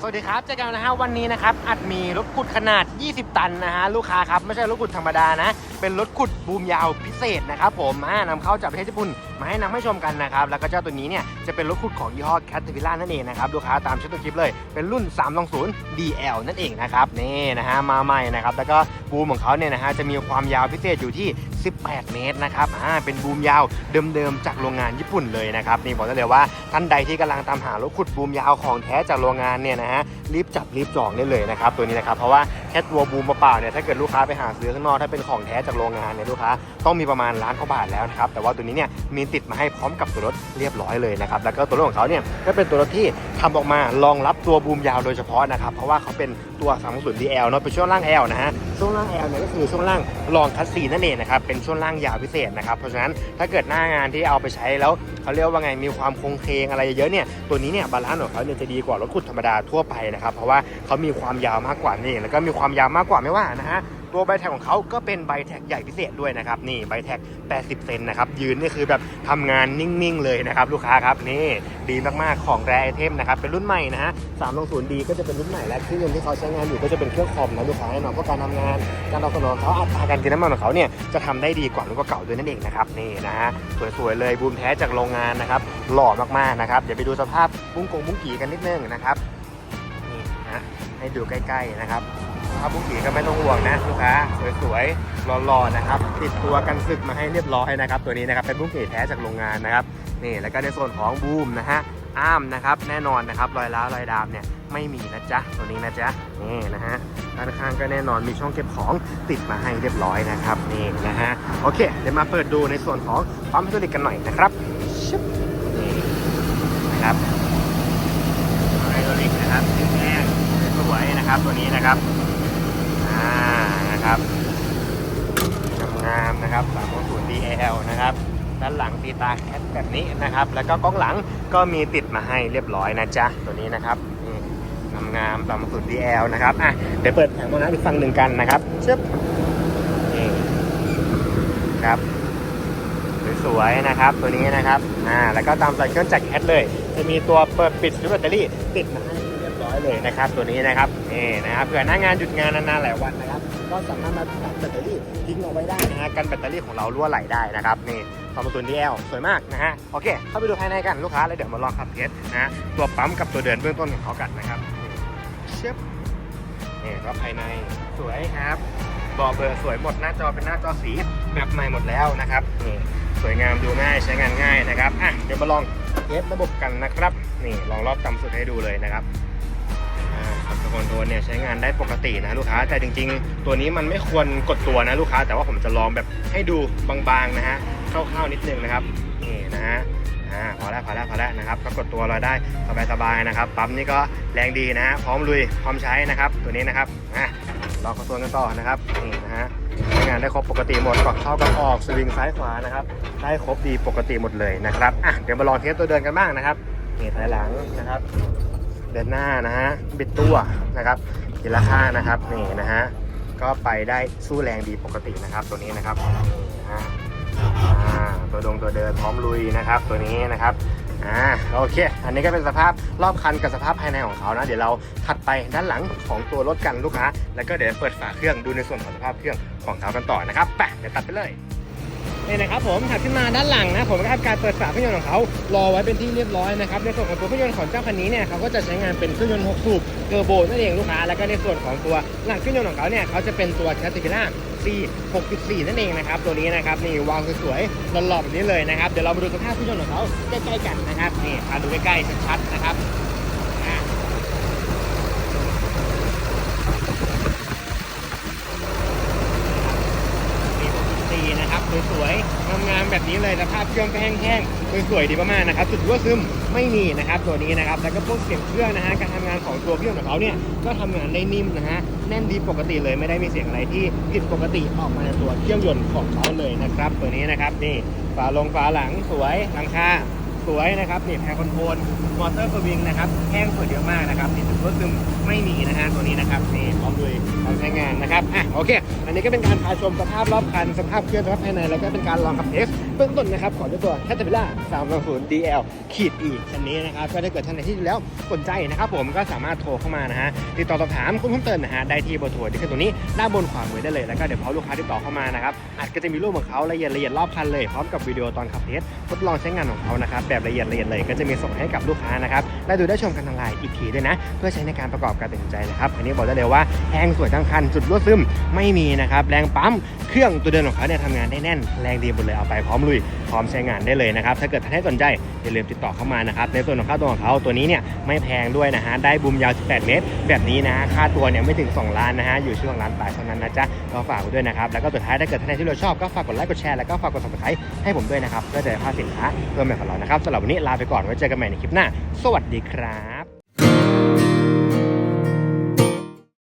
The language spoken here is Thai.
สวัสดีครับเจอกันนะฮะวันนี้นะครับอัดมีรถขุดขนาด 20 ตันนะฮะลูกค้าครับไม่ใช่รถขุดธรรมดานะ เป็นรถขุดบูมยาวพิเศษนะครับผมอ่านำเข้าจากประเทศญี่ปุ่นมาให้นำให้ชมกันนะครับแล้วก็เจ้าตัวนี้เนี่ยจะเป็นรถขุดของยี่ห้อ Caterpillar นั่นเองนะครับลูกค้าตามชื่อตัวคลิปเลยเป็นรุ่น 320 DL นั่นเองนะครับนี่นะฮะมาใหม่นะครับแล้วก็บูมของเขาเนี่ยนะฮะจะมีความยาวพิเศษอยู่ที่ 18 เมตรนะครับอ่าเป็นบูมยาวเดิมๆจากโรงงานญี่ปุ่นเลยนะครับนี่บอกได้เลยว่า ท่านใดที่กำลังตามหารถขุดบูมยาวของแท้จากโรงงานเนี่ยนะฮะรีบจับรีบจองได้เลยนะครับตัวนี้นะครับเพราะว่าแค่ตัวบูมเปล่าเนี่ยถ้าเกิดลูกค้าไปหาซื้อข้างนอกถ้าเป็นของแท้จากโรงงานเนี่ยลูกค้าต้องมีประมาณล้านกว่าบาทแล้วนะครับแต่ว่าตัวนี้เนี่ยมีติดมาให้พร้อมกับตัวรถเรียบร้อยเลยนะครับแล้วก็ตัวรถของเขาเนี่ยก็เป็นตัวรถที่ทำออกมารองรับตัวบูมยาวโดยเฉพาะนะครับเพราะว่าเขาเป็นตัว360 DL เนาะเป็นช่วงล่าง L นะฮะ ช่วงล่าง L เนี่ยก็คือช่วงล่างรองคัสซีนั่นเองนะครับเป็นช่วงล่างยาวพิเศษนะครับเพราะฉะนั้นถ้าเกิดหน้างานที่เอาไปใช้แล้วเขาเรียกว่าไงมีความคงเคงอะไรเยอะเนี่ยตัวนี้เนี่ยบาลานซ์ของเขาเนี่ยจะดีกว่ารถขุดธรรมดาทั่วไปนะครับเพราะว่าเขามีความยาวมากกว่านี่แล้วก็มีความยาวมากกว่าไม่ว่านะฮะ ตัวใบแท็กของเขาก็เป็นใบแท็กใหญ่พิเศษด้วยนะครับ นี่ใบแท็ก 80 เซนนะครับ ยืนนี่คือแบบทำงานนิ่งๆ เลยนะครับ ลูกค้าครับนี่ดีมากๆของแรไอเทมนะครับ เป็นรุ่นใหม่นะฮะ320 d ก็จะเป็นรุ่นใหม่และเครื่องยนต์ที่เขาใช้งานอยู่ก็จะเป็นเครื่องคอมนะลูกค้าแน่นอนเพราะการทำงาน การตอบสนองเขาอัตราการกินน้ำมันของเขาเนี่ยจะทำได้ดีกว่ารุ่นเก่าด้วยนั่นเองนะครับนี่นะฮะสวยๆเลยบูมแท้จากโรงงานนะครับหล่อมากๆนะครับเดี๋ยวไปดูสภาพบุ้งกงบุ้งกี่กันนิดนึงนะครับนี่นะ ให้ดูใกล้ ๆนะครับสภาบุ้งกี่ก็ไม่ต้องห่วงนะลูกค้าสวยๆหล่อๆนะครับติดตัวกันศึกมาให้เรียบร้อยนะครับ ตัวนี้นะครับเป็นบุ้งกี่แท้จากโรงงานนะครับนี่แล้วก็ในส่วนของบูมนะฮะอ้ามนะครับแน่นอนนะครับรอยร้าวรอยดามเนี่ยไม่มีนะจ๊ะตัวนี้นะจ๊ะนี่นะฮะด้านข้างก็แน่นอนมีช่องเก็บของติดมาให้เรียบร้อยนะครับนี่นะฮะโอเคเดี๋ยวมาเปิดดูในส่วนของปั๊มพิโตริกกันหน่อยนะครับชึบนี่นะครับไฮดรอลิกนะครับแห้งๆส วยนะครับตัวนี้นะครับอ่านะครับงามๆนะครับ360 DL นะครับด้านหลังตีตาแคทแบบนี้นะครับ แล้วก็กล้องหลังก็มีติดมาให้เรียบร้อยนะจ๊ะตัวนี้นะครับนี่งามๆ360 DL นะครับอะเดี๋ยวเปิดแผงโบนัสอีกฝั่งหนึ่งกันนะครับเชึบนี่ครับสวยๆนะครับตัวนี้นะครับอ่าแล้วก็ตามใส่เครื่องจักรแคทเลย จะมีตัวเปิดปิดชุดแบตเตอรี่ติดมาให้ อยเลยนะครับตัวนี้นะครับนี่นะครับเผื่อหน้างานหยุดงานนานๆหลายวันนะครับ ก็สามารถมาตัดแบตเตอรี่ทิ้งเอาไว้ได้นะฮะกันแบตเตอรี่ของเรารั่วไหลได้นะครับนี่ความตัวดีเอลสวยมากนะฮะโอเคเข้าไปดูภายในกันลูกค้าแล้วเดี๋ยวมาลองขับเทสนะฮะตัวปั๊มกับตัวเดินเบื้องต้นของเขากันนะครับนี่เชฟนี่ก็ภายในสวยครับบอเบอร์สวยหมดหน้าจอเป็นหน้าจอสีแบบใหม่หมดแล้วนะครับนี่สวยงามดูง่ายใช้งานง่ายนะครับอะเดี๋ยวมาลองเทสระบบกันนะครับ นี่ลองรอบต่ำสุดให้ดูเลยนะครับ ครับคอนโทรเนี่ยใช้งานได้ปกตินะลูกค้า แต่จริง ๆ ตัวนี้มันไม่ควรกดตัวนะลูกค้า แต่ว่าผมจะลองแบบให้ดูบางๆนะฮะคร่าวๆนิดนึงนะครับนี่นะฮะอ่าพอแล้วพอแล้วพอแล้วนะครับก็กดตัวเราได้สบายๆนะครับ ปั๊มนี่ก็แรงดีนะฮะพร้อมลุยพร้อมใช้นะครับ ตัวนี้นะครับอะลองคอนโทรลกันต่อนะครับนี่นะฮะใช้งานได้ครบปกติหมดกดเข้ากับออกสวิงซ้ายขวานะครับได้ครบดีปกติหมดเลยนะครับอะเดี๋ยวมาลองเทสตัวเดินกันบ้างนะครับนี่ถอยหลังนะครับ เดินหน้านะฮะเบิดตัวนะครับทีละข้างนะครับนี่นะฮะก็ไปได้สู้แรงดีปกตินะครับ ตัวนี้นะครับนะฮะตัวดงตัวเดินพร้อมลุยนะครับ ตัวนี้นะครับอ่าโอเค อันนี้ก็เป็นสภาพรอบคันกับสภาพภายในของเขานะ เดี๋ยวเราถัดไปด้านหลังของตัวรถกันลูกค้าแล้วก็เดี๋ยวเปิดฝาเครื่องดูในส่วนของสภาพเครื่องของเขากันต่อนะครับไปเดี๋ยวตัดไปเลย นี่นะครับผมถัดขึ้นมาด้านหลังนะผมก็ทำการเปิดฝาเครื่องยนต์ของเขารอไว้เป็นที่เรียบร้อยนะครับในส่วนของตัวเครื่องยนต์ของเจ้าคันนี้เนี่ยเขาก็จะใช้งานเป็นเครื่องยนต์6สูบเทอร์โบนั่นเองลูกค้าแล้วก็ในส่วนของตัวหลังเครื่องยนต์ของเขาเนี่ยเขาจะเป็นตัว Caterpillar C 64 นั่นเองนะครับตัวนี้นะครับนี่วางสวยๆหล่อๆแบบนี้เลยนะครับเดี๋ยวเรามาดูสภาพเครื่องยนต์ของเขาใกล้ๆกันนะครับนี่พาดูใกล้ๆชัดๆนะครับอ่า มีสีนะครับ สวยๆงามๆแบบนี้เลยสภาพเครื่องก็แห้งๆสวยๆดีมากๆนะครับจุดรั่วซึมไม่มีนะครับตัวนี้นะครับแล้วก็พวกเสียงเครื่องนะฮะการทำงานของตัวเครื่องของเขาเนี่ยก็ทำงานได้นิ่มนะฮะแน่นดีปกติเลยไม่ได้มีเสียงอะไรที่ผิดปกติออกมาในตัวเครื่องยนต์ของเขาเลยนะครับ ตัวนี้นะครับนี่ฝาลงฝาหลังสวยหลังคา สวยนะครับนี่แพรคอนโทรลมอเตอร์สวิงนะครับแห้งสวยเยอะมากนะครับนี่จุดรั่วซึมไม่มีนะฮะตัวนี้นะครับนี่พร้อมเลยพร้อมใช้งานนะครับอะโอเค อันนี้ก็เป็นการพาชมสภาพรอบคันสภาพเครื่องสภาพภายในแล้วก็เป็นการลองขับเทสเบื้องต้นนะครับของเจ้าตัว c a t e r p i l l a r 320 DL ขีด E คันนี้นะครับก็ถ้าเกิดท่านไหนที่ดูแล้วสนใจนะครับผมก็สามารถโทรเข้ามานะฮะติดต่อสอบถามคุณเพิ่มเติมนะฮะได้ที่เบอร์โทรที่ขึ้นตรงนี้ด้านบนขวามือได้เลยแล้วก็เดี๋ยวพอลูกค้าติดต่อเข้ามานะครับอาจก็จะมีรูปของเขาละเอียดละเอียดรอบคันเลยพร้อมกับวิดีโอตอนขับเทสทดลองใช้งานของเขานะครับแบบละเอียดละเอียดเลย ก็จะมีส่งให้กับลูกค้านะครับและดูได้ชมกันทางไลน์อีกทีด้วยนะ เพื่อใช้ในการประกอบการตัดสินใจนะครับอันนี้บอกได้เลยว่าแห้งสวยทั้งคันจุดรั่วซึมไม่มีนะครับแรงปั๊มเครื่องตัวเดินของเขาเนี่ยทำงานได้แน่น แรงดีหมดเลยเอาไปพร้อมลุยพร้อมใช้งานได้เลยนะครับถ้าเกิดท่านให้สนใจอย่าลืมติดต่อเข้ามานะครับในส่วนของค่าตัวของเขาตัวนี้เนี่ยไม่แพงด้วยนะฮะได้บูมยาว 18 เมตร แบบนี้นะค่าตัวเนี่ยไม่ถึง 2 ล้านนะฮะอยู่ช่วงล้านปลายเท่านั้นนะจ๊ะก็ฝากด้วยนะครับแล้วก็สุดท้ายถ้าเกิดท่านใดที่เราชอบก็ฝากกดไลค์กดแชร์แล้วก็ฝากกด subscribe ให้ผมด้วยนะครับเพื่อจะได้พลาดสินค้าเพิ่มใหม่ของเรานะครับสำหรับวันนี้ลาไปก่อนไว้เจอกันใหม่ในคลิปหน้า สวัสดีครับ